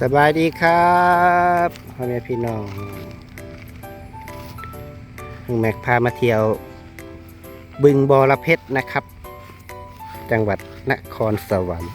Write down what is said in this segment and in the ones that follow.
สบายดีครับพ่อแม่พี่น้องลุงแม็กพามาเที่ยว บึงบอระเพ็ดนะครับ จังหวัดนครสวรรค์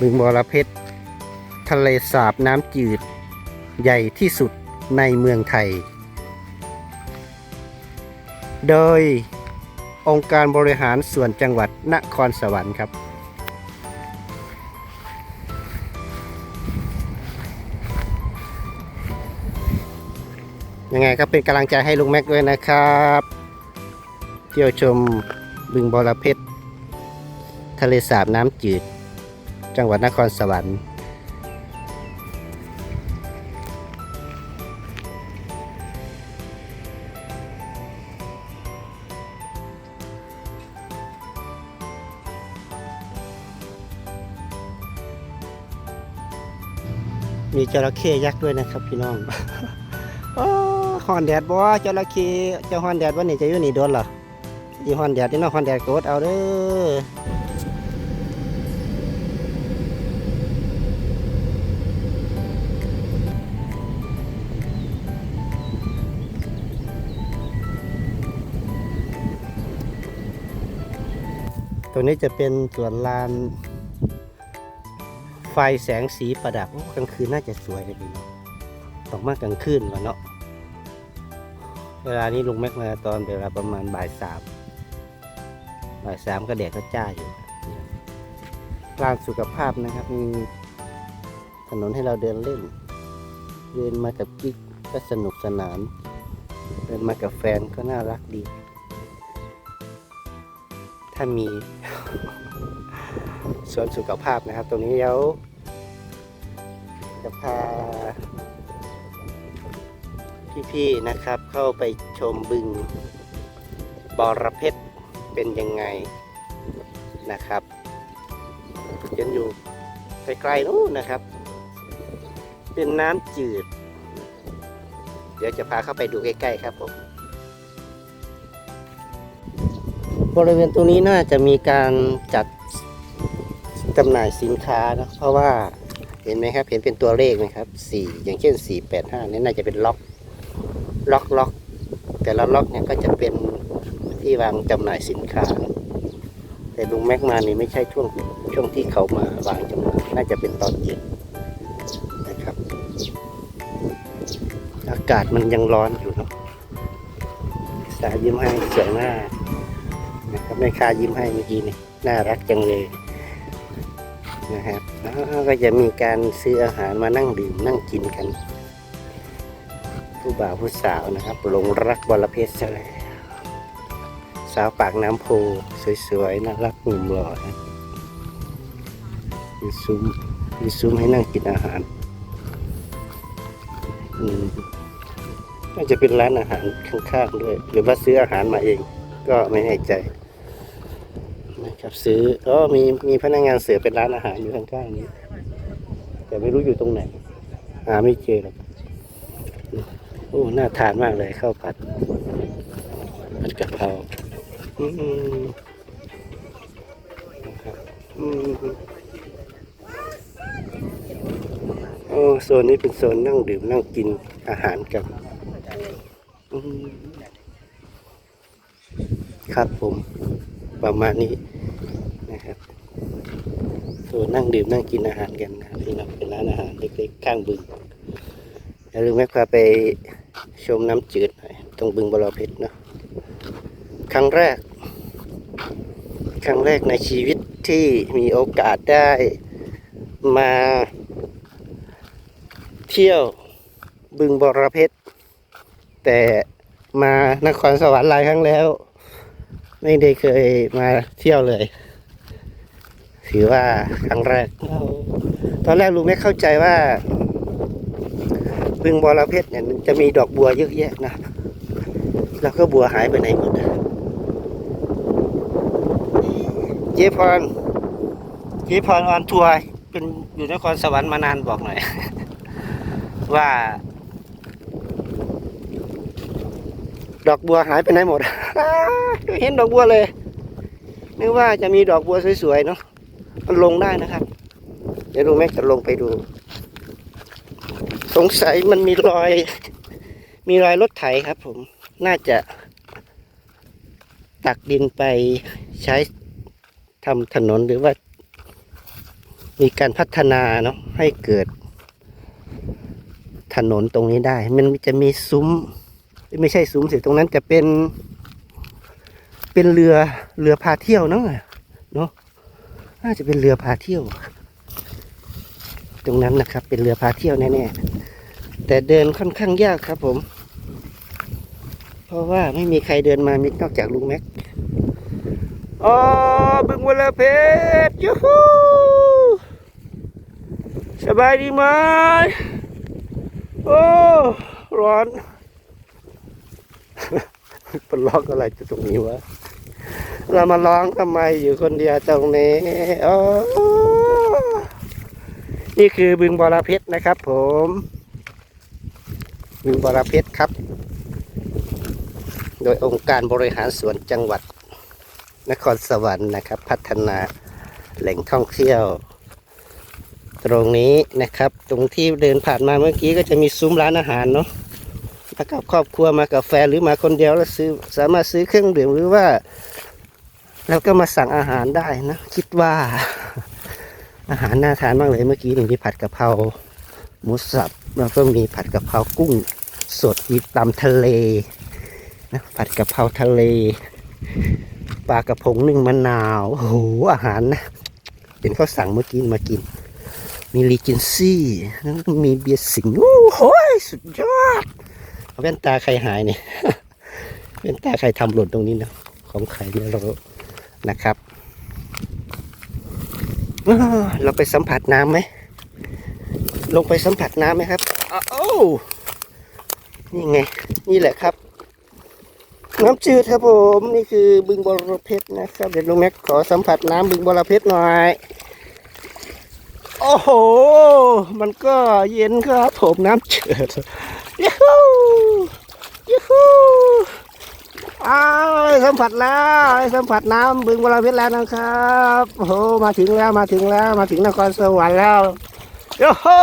บึงบอระเพ็ดทะเลสาบน้ำจืด ใหญ่ที่สุดในเมืองไทย โดยองค์การบริหารส่วนจังหวัดนครสวรรค์ครับ ยังไงก็เป็นกำลังใจให้ลุงแม็กด้วยนะครับ เที่ยวชมบึงบอระเพ็ดทะเลสาบน้ำจืด จังหวัดนครสวรรค์มีจระเข้ยักษ์ด้วยนะครับพี่น้องโอ้ ฮอนแดดบ่จระเข้เจ้าฮอนแดดวันนี้จะอยู่นี่โดนเหรอยี่ฮอนแดดนี่เนาะฮอนแดดโกดเอาเด้อตรงนี้จะเป็นสวนลานไฟแสงสีประดับกลางคืนน่าจะสวยเลยพี่น้องตกมากกลางคืนวะเนาะ เวลานี้ลุงแม็กมาตอนเวลาประมาณบ่ายสามบ่ายสามก็แดดก็จ้าอยู่ร้านสุขภาพนะครับ มีถนนให้เราเดินเล่น เดินมากับกิ๊กก็สนุกสนาน เดินมากับแฟนก็น่ารักดี ถ้ามีส่วนสุขภาพนะครับ ตรงนี้เดี๋ยวจะพา พี่ๆนะครับ เข้าไปชมบึงบอระเพ็ดเป็นยังไงนะครับยังอยู่ไกลๆนู้นนะครับ เป็นน้ำจืด เดี๋ยวจะพาเข้าไปดูใกล้ๆครับผมบริเวณตรงนี้น่าจะมีการจัดจำหน่ายสินค้านะเพราะว่าเห็นไหมครับ เห็นเป็นตัวเลขไหมครับสี่อย่างเช่นสี่แปดห้านี่น่าจะเป็นล็อก ล็อกล็อกแต่ละล็อกเนี่ยก็จะเป็นที่วางจำหน่ายสินค้า แต่ลุงแม็กมานี่ไม่ใช่ช่วงช่วงที่เขามาวางจำหน่ายน่าจะเป็นตอนเย็นนะครับ อากาศมันยังร้อนอยู่เนาะสายยิ้มให้เสวยมานะครับแม่ค้ายิ้มให้เมื่อกี้นี่น่ารักจังเลยนะครับแล้วก็จะมีการซื้ออาหารมานั่งดื่มนั่งกินกัน ผู้บ่าวผู้สาวนะครับหลงรักบรเพชรซะแล้วสาวปากน้ำโพสวยๆน่ารักหนุ่มหล่อนะมีซุ้มมีซุ้มให้นั่งกินอาหารอืมน่าจะเป็นร้านอาหารข้างๆด้วย หรือว่าซื้ออาหารมาเอง ก็ไม่แน่ใจนะครับซื้อก็มีมีพนักงานเสือเป็นร้านอาหารอยู่ข้างๆนี้ แต่ไม่รู้อยู่ตรงไหนหาไม่เจอหรอก โอ้น่าทานมากเลยข้าวผัดผัดกะเพราอืมอืมโอ้โซนนี้เป็นโซนนั่งดื่มนั่งกินอาหารกันครับผมประมาณนี้นะครับโซนนั่งดื่มนั่งกินอาหารกันนะครับนี่นะเป็นร้านอาหารเล็กๆข้างบึงอย่าลืมแม่พาไป ชมน้ำจืดหน่อยตรงบึงบรเพชรเนาะครั้งแรก ครั้งแรกในชีวิตที่มีโอกาสได้มาเที่ยวบึงบรเพชรแต่มานครสวรรค์หลายครั้งแล้ว ไม่ได้เคยมาเที่ยวเลย ถือว่าครั้งแรกตอนแรกลุงไม่เข้าใจว่า บึงบอระเพ็ดเนี่ยมันจะมีดอกบัวเยอะแยะนะ แล้วก็บัวหายไปไหนหมดเจ๊พรเจ๊พรออนทัวร์เป็นอยู่นครสวรรค์มานานบอกหน่อย ว่า ดอกบัวหายไปไหนหมดเห็นดอกบัวเลยนึกว่าจะมีดอกบัวสวยๆเนาะมันลงได้นะครับ เดี๋ยวลุงแม็กจะลงไปดู สงสัยมันมีรอย มีรอยรถไถครับ ผมน่าจะ ตักดินไปใช้ทำถนนหรือว่า มีการพัฒนาเนาะให้เกิด ถนนตรงนี้ได้ มันจะมีซุ้ม ไม่ใช่ซุ้มสิตรงนั้นจะเป็น เป็นเรือเรือพาเที่ยวเนาะเนาะน่าจะเป็นเรือพาเที่ยว ตรงนั้นนะครับ เป็นเรือพาเที่ยวแน่ๆ แต่เดินค่อนข้างยากครับผม เพราะว่าไม่มีใครเดินมามีนอกจากลุงแม็กอ๋อบึงวลเพชรยูฮูสบายดีไหมโอ้ร้อนมันร้องอะไรจะตรงนี้วะ เรามาร้องทำไมอยู่คนเดียวตรงนี้อ๋อนี่คือบึงบอระเพ็ดนะครับผม บึงบอระเพ็ดครับ โดยองค์การบริหารส่วนจังหวัด นครสวรรค์นะครับ พัฒนาแหล่งท่องเที่ยว ตรงนี้นะครับ ตรงที่เดินผ่านมาเมื่อกี้ก็จะมีซุ้มร้านอาหารเนาะมากับครอบครัวมากับแฟนหรือมาคนเดียวแล้วซื้อสามารถซื้อเครื่องดื่มหรือว่าเราก็มาสั่งอาหารได้นะ คิดว่า อาหารน่าทานมากเลยเมื่อกี้นี่มีผัดกะเพราหมูสับ แล้วก็มีผัดกะเพรากุ้งสดมีตำทะเลนะผัดกะเพราทะเลปลากระพงนึ่งมะนาวโอ้โหอาหารนะเป็นข้าสั่งเมื่อกี้มากิน มีรีจินซี่แล้วก็มีเบียร์สิงห์โอ้โหสุดยอดเอาแว่นตาใครหายเนี่ยแว่นตาใครทำหล่นตรงนี้นะของใครไม่รู้นะครับเราไปสัมผัสน้ำไหม ลงไปสัมผัสน้ำไหมครับอ้าวโอ้นี่ไง นี่แหละครับ น้ำจืดครับผม นี่คือบึงบรเพชรนะครับ เดี๋ยวลุงแม็กขอสัมผัสน้ำบึงบรเพชรหน่อย โอ้โห มันก็เย็นครับผมน้ำจืดยูฮูยูฮูอ้าวสัมผัสแล้วสัมผัสน้ำบึงวลาเพชรแล้วนะครับ โอ้โห มาถึงแล้วมาถึงแล้วมาถึงนครสวรรค์แล้ว โยูฮู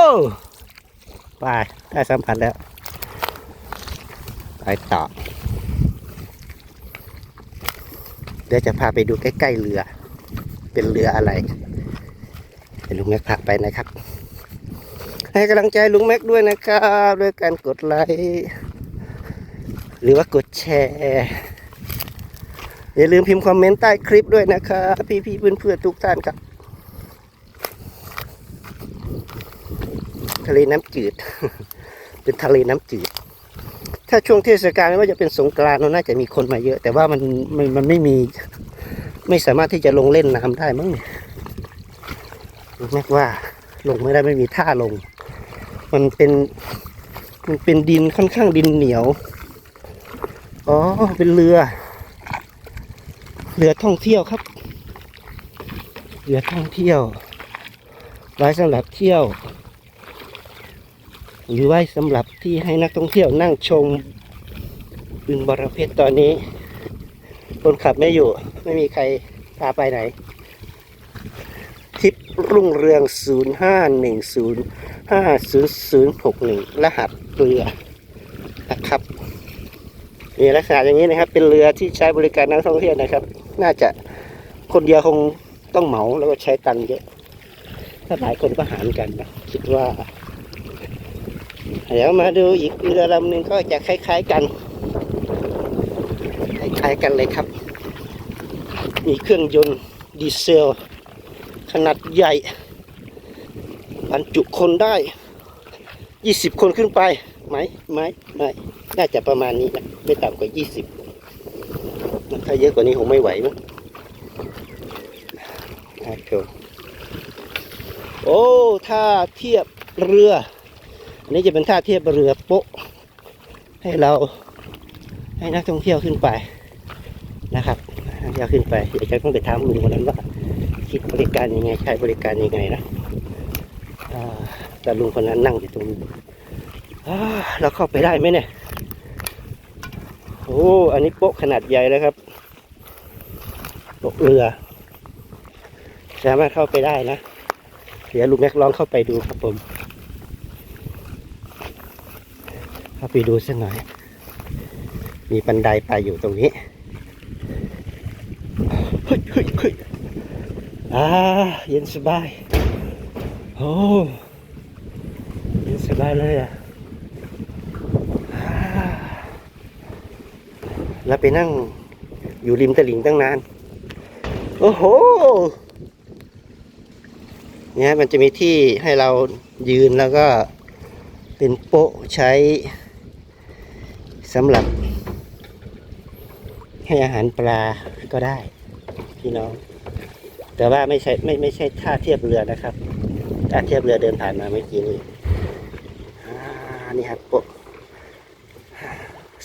ไปได้สัมผัสแล้ว ไปต่อ เดี๋ยวจะพาไปดูใกล้ๆเรือ เป็นเรืออะไรเดี๋ยวลุงแม็กพาไปนะครับ ให้กำลังใจลุงแม็กด้วยนะครับด้วยการกดไลค์หรือว่ากดแชร์อย่าลืมพิมพ์คอมเมนต์ใต้คลิปด้วยนะครับพี่ๆเพื่อนๆทุกท่านครับ ทะเลน้ำจืด เป็นทะเลน้ำจืด ถ้าช่วงเทศกาลไม่ว่าจะเป็นสงกรานต์น่าจะมีคนมาเยอะ แต่ว่ามันมันมันไม่มี ไม่สามารถที่จะลงเล่นน้ำได้มั้งนี่ยลุงแม็กว่าลงไม่ได้ไม่มีท่าลง มันเป็นมันเป็นดินค่อนข้างดินเหนียว อ๋อ เป็นเรือ เรือท่องเที่ยวครับ เรือท่องเที่ยวไว้สำหรับเที่ยว หรือไว้สำหรับที่ให้นักท่องเที่ยวนั่งชมบึงบรเพชรตอนนี้ คนขับไม่อยู่ ไม่มีใครพาไปไหน ทิปรุ่งเรือง 0510 50061 รหัสเรือนะครับมีลักษณะอย่างนี้นะครับ เป็นเรือที่ใช้บริการนักท่องเที่ยวนะครับ น่าจะคนเดียวคงต้องเหมาแล้วก็ใช้ตังค์เยอะ ถ้าหลายคนก็หารกันนะคิดว่า เดี๋ยวมาดูอีกเรือลำหนึ่งก็จะคล้าย ๆ กันคล้ายๆกันเลยครับ มีเครื่องยนต์ดีเซล ขนาดใหญ่บรรจุคนได้ยี่สิบคนขึ้นไปไหมไหมไม่น่าจะประมาณนี้นะไม่ต่ำกว่ายี่สิบถ้าเยอะกว่านี้คงไม่ไหวมั้งนะโอ้ท่าเทียบเรือ อันนี้จะเป็นท่าเทียบเรือโป๊ะ ให้เราให้นักท่องเที่ยวขึ้นไปนะครับนักท่องเที่ยวขึ้นไปเดี๋ยวจะต้องไปถามลุงคนนั้นว่าคิดบริการยังไงใช้บริการยังไงนะแต่ลุงคนนั้นนั่งอยู่ตรงนี้เราเข้าไปได้ไหมเนี่ยโอ้อันนี้โป๊ะขนาดใหญ่แล้วครับโป๊ะเรือ สามารถเข้าไปได้นะ เดี๋ยวลุงแม็กลองเข้าไปดูครับผม เข้าไปดูสักหน่อย มีบันไดไปอยู่ตรงนี้เฮ้ยเฮ้ยเฮ้ยอ่าเย็นสบาย โอ้เย็นสบายเลยอะอ่าแล้วไปนั่งอยู่ริมตลิ่งตั้งนาน โอ้โหเนี่ยมันจะมีที่ให้เรายืนแล้วก็เป็นโป๊ะใช้ สำหรับ ให้อาหารปลาก็ได้ พี่น้อง แต่ว่าไม่ใช่ไม่ไม่ใช่ท่าเทียบเรือนะครับท่าเทียบเรือเดินผ่านมาเมื่อกี้นี้อ่านี่ครับโป๊ะ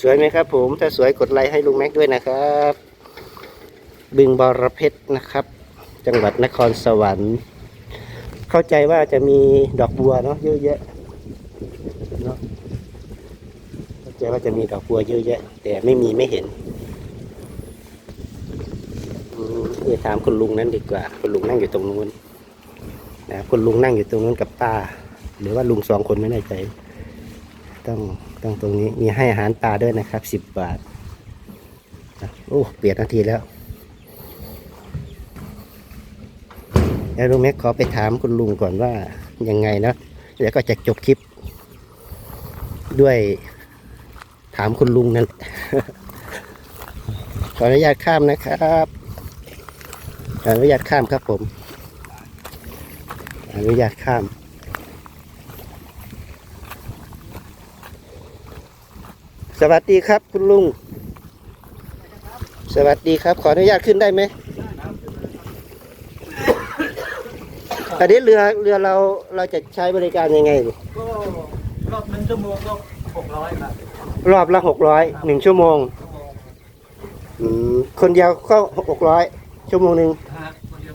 สวยไหมครับผมถ้าสวยกดไลค์ให้ลุงแม็กด้วยนะครับ บึงบอรเพชรนะครับ จังหวัดนครสวรรค์ เข้าใจว่าจะมีดอกบัวเนาะเยอะแยะเนาะ จว่าจะมีดอกบัวเยอะแยะ แต่ไม่มีไม่เห็นเดี๋ยวถามคุณลุงนั้นดีกว่า คุณลุงนั่งอยู่ตรงนู้นนะคุณลุงนั่งอยู่ตรงนู้นกับป้า หรือว่าลุงสองคนไม่แน่ใจ ต้องต้องตรงนี้มีให้อาหารปลาด้วยนะครับสิบบาทโอ้เปลี่ยนนาทีแล้วแล้วลุงแม็กขอไปถามคุณลุงก่อนว่ายังไงนะแล้วก็จะจบคลิปด้วย ถามคุณลุงนั่นขออนุญาตข้ามนะครับขออนุญาตข้ามครับผมอนุญาตข้ามสวัสดีครับคุณลุง สวัสดีครับ ขออนุญาตขึ้นได้ไหมอันนี้เรือเรือเราเราจะใช้บริการยังไงก็รอบหนึ่งชั่วโมงก็หกร้อยครับ รอบละหกร้อยหนึ่งชั่วโมงชั่วโมงอืมคนเดียวก็หกร้อยชั่วโมงหนึ่งนะฮะคนเดียว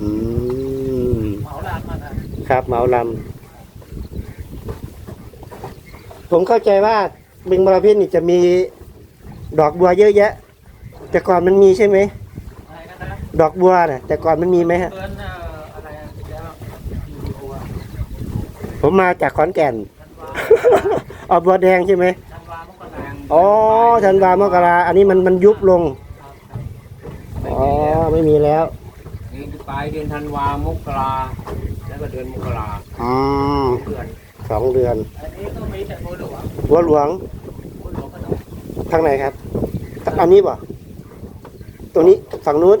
อืมเหมาลานมานะครับเหมาลำผมเข้าใจว่าบึงบรเพชรนี่จะมีดอกบัวเยอะแยะ แต่ก่อนมันมีใช่ไหม อะไรกันนะดอกบัวน่ะ แต่ก่อนมันมีไหมฮะเกินเอ่ออะไรอะอีกแล้ววิดีโออะผมมาจากขอนแก่นธันวาออกบัวแดงใช่ไหมธันวามกรา อ๋อธันวามกราอันนี้มันมันยุบลงครับอ๋อ ไม่มีแล้วนี่ปลายเดือนธันวามกราแล้วก็เดือนมกราอืมเดือนสองเดือนอันนี้ก็มีแต่โบหลวงบัวหลวงโบหลวงก็ต้องทางไหนครับ อันนี้ป่ะตรงนี้ฝั่งนู้น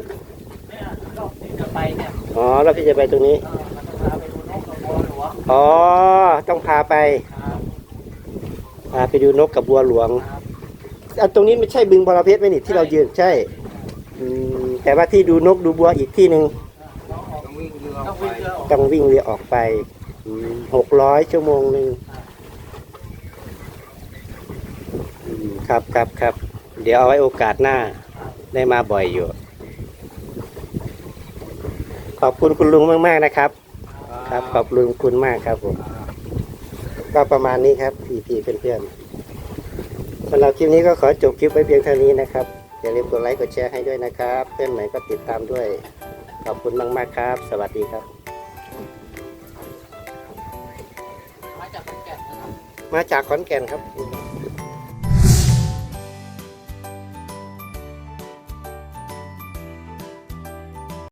เนี่ยรอบที่จะไปเนี่ยอ๋อเราพี่จะไปตรงนี้เออมันต้องพาไปดูนกกับโบหลวงอ๋อ ต้องพาไปครับพาไปดูนกกับบัวหลวงครับ อันตรงนี้ไม่ใช่บึงบรเพชรไหมนี่ที่เรายืนใช่อืมแต่ว่าที่ดูนกดูบัวอีกที่หนึ่งต้องวิ่งเรือต้องวิ่งเรือออกต้องวิ่งเรือออกไปหกร้อยชั่วโมงหนึ่งอืมครับครับครับ เดี๋ยวเอาไว้โอกาสหน้าได้มาบ่อยอยู่ ขอบคุณคุณลุงมาก ๆ นะครับ ครับขอบคุณคุณมากครับผม ก็ประมาณนี้ครับพี่พี่ๆเพื่อนๆ สำหรับคลิปนี้ก็ขอจบคลิปไว้เพียงเท่านี้นะครับ อย่าลืมกดไลค์กดแชร์ให้ด้วยนะครับ เพื่อนใหม่ก็ติดตามด้วย ขอบคุณมากๆครับ สวัสดีครับ มาจากขอนแก่นนะครับมาจากขอนแก่นครับ